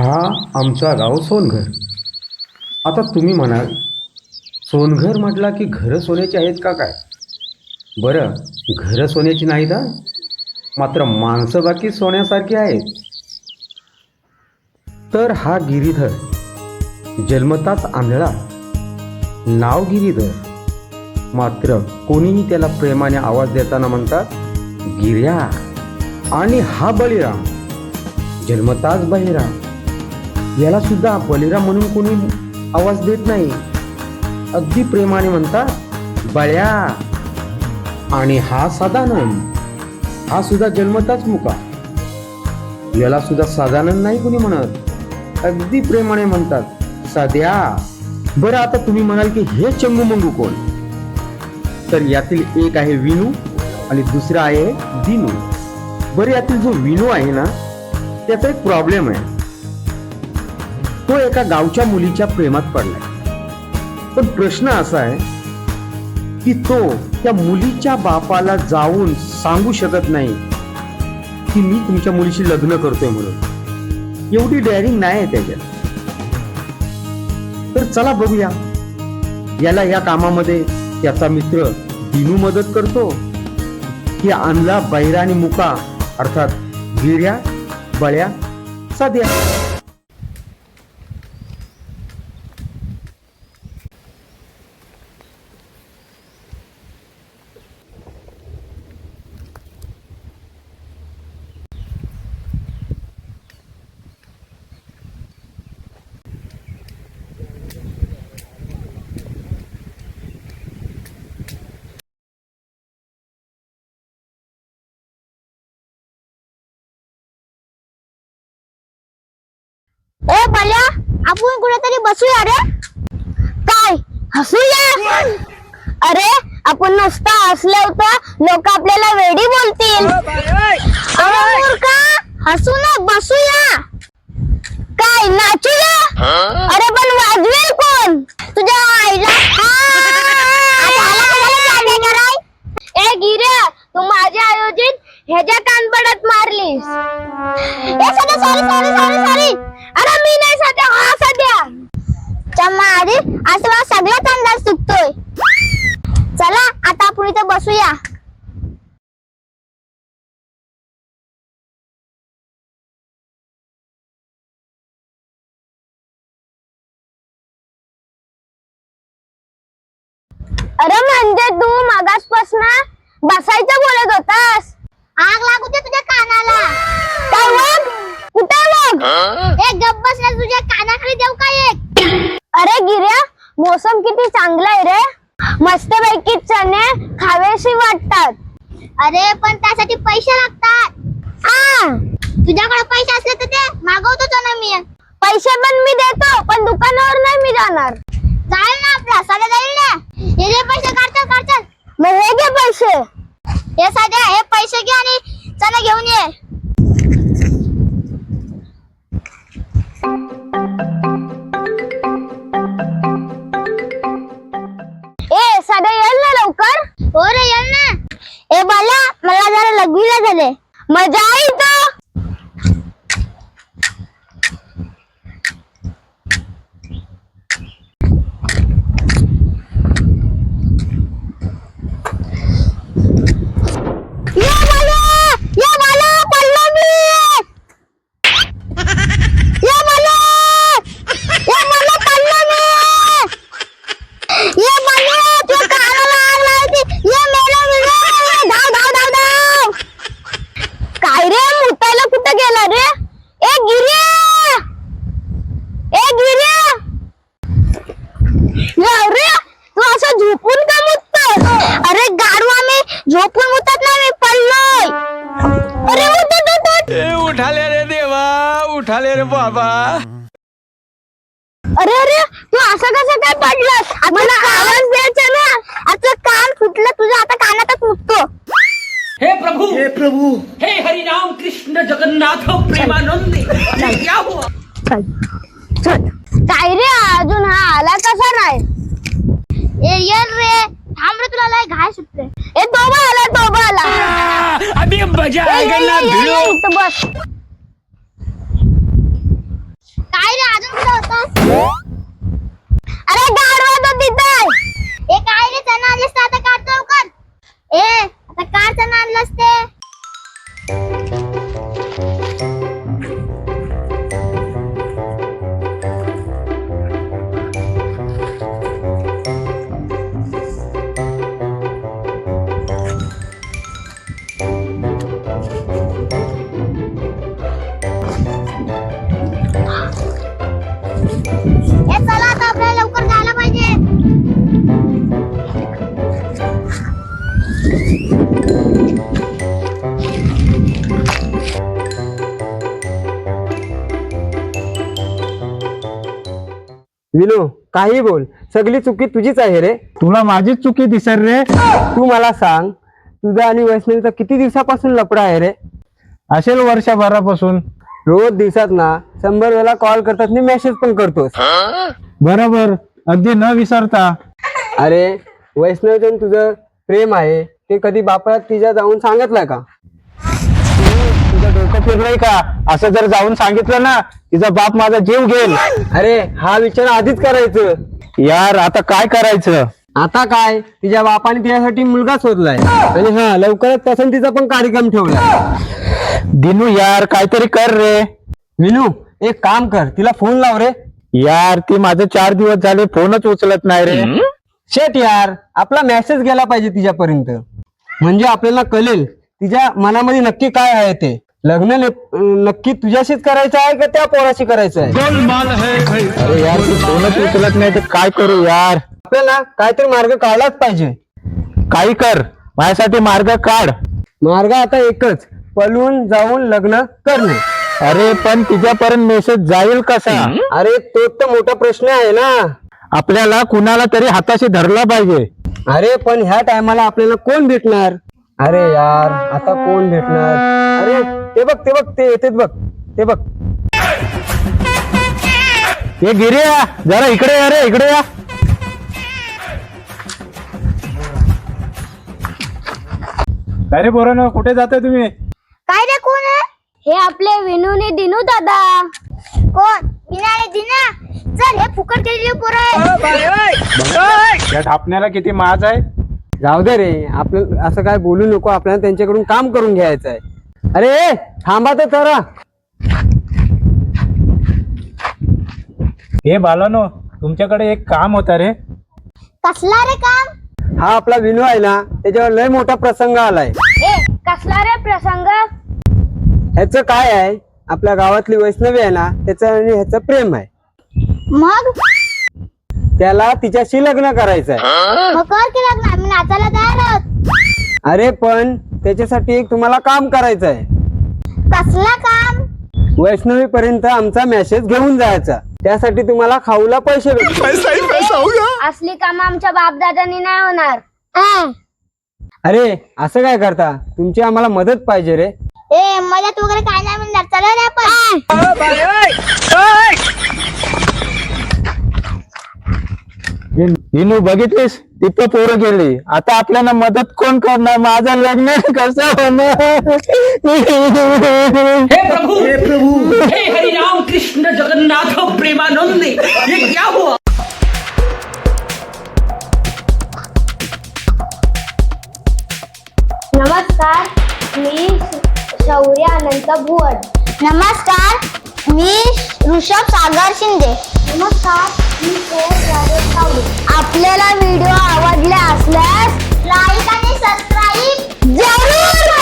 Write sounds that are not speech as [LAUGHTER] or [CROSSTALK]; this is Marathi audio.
हा आमचा गाव सोनघर. आता तुम्ही म्हणाल सोनघर म्हटला की घरं सोन्याची आहेत का काय? बरं घरं सोन्याची नाही का मात्र माणसं बाकी सोन्यासारखी आहेत. तर हा गिरीधर जन्मताच आंधळा. नाव गिरीधर मात्र कोणीही त्याला प्रेमाने आवाज देताना म्हणतात गिर्या. आणि हा बळीराम जन्मताच बहिराम याला सुद्धा बलिराम म्हणून कोणी आवाज देत नाही. अगदी प्रेमाने म्हणतात बळ्या. आणि हा सदानंद हा सुद्धा जन्मताच मुका. याला सुद्धा सदानंद नाही कोणी म्हणत. अगदी प्रेमाने म्हणतात साध्या. बरं आता तुम्ही म्हणाल की हे चंगू मंगू कोण? तर यातील एक आहे विनू आणि दुसरा आहे दिनू. बरं यातील जो विनू आहे ना त्याचा एक प्रॉब्लेम आहे. तो एका गावच्या मुलीच्या प्रेमात पडलाय. पण प्रश्न असा आहे की तो त्या मुलीच्या बापाला जाऊन सांगू शकत नाही की मी तुमच्या मुलीशी लग्न करतोय म्हणून. एवढी डेअरिंग नाही आहे त्याच्यात. तर चला बघूया. याला या कामामध्ये त्याचा मित्र दिनू मदत करतो. की आणला बैरा आणि मुका अर्थात गिर्या बळ्या सध्या. ए बल्या आपण कुठेतरी बसूया रे? काय हसूया अरे आपण नुसतं हसलं तर लोक आपल्याला वेडी बोलतील. अरे मूर्खा हसू ना बसूया. काय नाचूया? अरे पण वाजवेल कोण? तुझ्या आईला? [LAUGHS] ए गिऱ्या तू माझ्या आयोजित ह्याच्या कानपडात मारलीस. सॉरी सॉरी सॉरी सॉरी मी नाही सध्या हा सध्या. चम्मारी असं मला सगळ्याच अंदाज चुकतोय चला आता आपण इथे बसूया. अरे म्हणजे तू मागासपासून बसायचं बोलत होतास. आग लागू दे तुझ्या कानाला. मग कुठे मग एक गप्प बसल्या तुझ्या कानाखाली देऊ काय एक? अरे गिर्या मोसम किती चांगला आहे रे. मस्त पैकी चणे खावेशी वाटतात. अरे पण त्यासाठी पैसे लागतात. हा तुझ्याकडे पैसे असले तर ते मागवतो ना मी. पैसे पण मी देतो पण दुकानावर नाही मी जाणार. जाईल ना आपला साध्या जाईल ना. हे जे पैसे काढतात काढतात मग हे घे पैसे. हे साध्या हे पैसे घे आणि चला घेऊन ये. ए साध्या येईल ना लवकर? हो रे येईल ना. ए बाला मला जरा लघवीला झाले मजा येईल तो ये बाला ये बाला पडलो मी ये बाला ये बाला पडलो मी ये बाला तू कानाला आग लावायची ये मेलो मी रे. धाव धाव धाव धाव काय रे मुतायला कुठं गेला रे ए गिर्या ए गिर्या याव रे तू असं झोपून का मुततोय? अरे गाडवा मी झोपून मुतत नाही मी पडलोय. अरे उठ उठ उठ उठ. ए उठाले रे देवा उठाले रे बाबा. अरे अरे तू असं कसं काय पडलास? मला आवाज द्यायचा ना. आता कान फुटलं तुझ्या आता कानातच मुततो हे प्रभु! हे प्रभू! हे हरिनाम कृष्ण जगन्नाथ प्रेमानंद. क्या हुआ रे अजून हा आला कसा नाही ए ये रे थांब रे सुटते ए तोबा आला तोबा आला. अभी मजा आएगा ना ये, ये, भिड़ो. ये, इथं बस. होतास? अरे गाडवा तो तिथे. ए काय रे चणा आणलंस ते आता काढतो लवकर. ए आता काय चणा आणलंस ते. विनू काही बोल. सगळी चुकी तुझीच आहे रे. तुला माझीच चुकी दिसर रे. तू मला सांग तुझा आणि वैष्णवीचा किती दिवसापासून लपडा आहे रे? असेल वर्षभरापासून. रोज दिवसात ना शंभर वेळा कॉल करतात मी मेसेज पण करतोस. बरोबर अगदी न विसरता. अरे वैष्णवीचं तुझं प्रेम आहे ते कधी बापाला तिच्या जाऊन सांगितलं का? डोकं फिरलंय का? असं जर जाऊन सांगितलं ना तिचा बाप माझा जीव घेईल. अरे हा विचार आधीच करायचं. यार आता काय करायचं? आता काय? तिच्या बापाने तिच्यासाठी मुलगा शोधलाय. आणि हा लवकरच पसंतीचा पण कार्यक्रम ठेवलाय. दिनू यार काहीतरी कर रे. विनू एक काम कर. तिला फोन लाव रे. यार ती माझे चार दिवस झाले फोनच उचलत नाही रे. शेट यार आपला मेसेज गेला पाहिजे तिच्यापर्यंत. म्हणजे आपल्याला कळेल तिच्या मनामध्ये नक्की काय आहे ते. लग्न नक्की तुझ्याशीच करायचं आहे का त्या पोराशी करायचं आहे? अरे यार ती फोनच उचलत नाही तर काय करू यार? आपल्याला काहीतरी मार्ग काढलाच पाहिजे. काही कर. माझ्यासाठी मार्ग काढ. मार्ग आता एकच. पळून जाऊन लग्न करणे. अरे पण तिच्यापर्यंत मेसेज जाईल कसा? अरे तो तर मोठा प्रश्न आहे ना. आपल्याला कुणाला तरी हाताशी धरला पाहिजे. अरे पण ह्या टायमाला आपल्याला कोण भेटणार? अरे यार आता कोण भेटणार? अरे ते बघ ते बघ ते येतेच बघ ते बघ. हे गिर्या जरा इकडे या रे इकडे या. अरे पोरानो कुठे जाताय तुम्ही? काय रे कोण आहे? हे आपले विनूने दिनू दादा. कोण? विना रे दिना. चल हे फुकट केलेले पोरं आहे या ढापण्याला किती माज आहे. जाऊ दे रे. आपलं असं काय बोलू नको. आपल्याला त्यांच्याकडून काम करून घ्यायचं आहे अरे थांबा तर जरा. हे बालानो तुमच्याकडे एक काम होता रे. कसला रे काम? हा आपला विनू आहे ना त्याच्यावर लय मोठा प्रसंग आलाय. ए कसला रे प्रसंग? ह्याचं काय आहे? आपल्या गावातली वैष्णवी आहे ना त्याचं आणि ह्याचं प्रेम आहे. मग? त्याला तिच्याशी लग्न करायचं आहे मग कर की लग्न? आम्ही नाचायला तयार आहोत. अरे पण त्याच्यासाठी एक तुम्हाला काम करायचं आहे कसला काम? वैष्णवी पर्यंत आमचा मेसेज घेऊन जायचा. त्यासाठी तुम्हाला खाऊला पैसे भेटतील. असली काम आमच्या बापदादांनी नाही होणार. अरे असं काय करता? तुमची आम्हाला मदत पाहिजे रे. ए मदत वगैरे काय नाही म्हणणार चला रे आपण. दिनू बघितलीस? तिथं पोरं गेली. आता आपल्याला मदत कोण करणार? माझं लग्न कसं होणार? हे प्रभु! हे प्रभु! हे हरि राम कृष्ण जगन्नाथ प्रेमानंद ये क्या हुआ? नमस्कार मी शौर्य अनंत भुवन. नमस्कार मी ऋषभ सागर शिंदे. आपल्याला व्हिडिओ आवडला असल्यास लाईक आणि सबस्क्राईब जरूर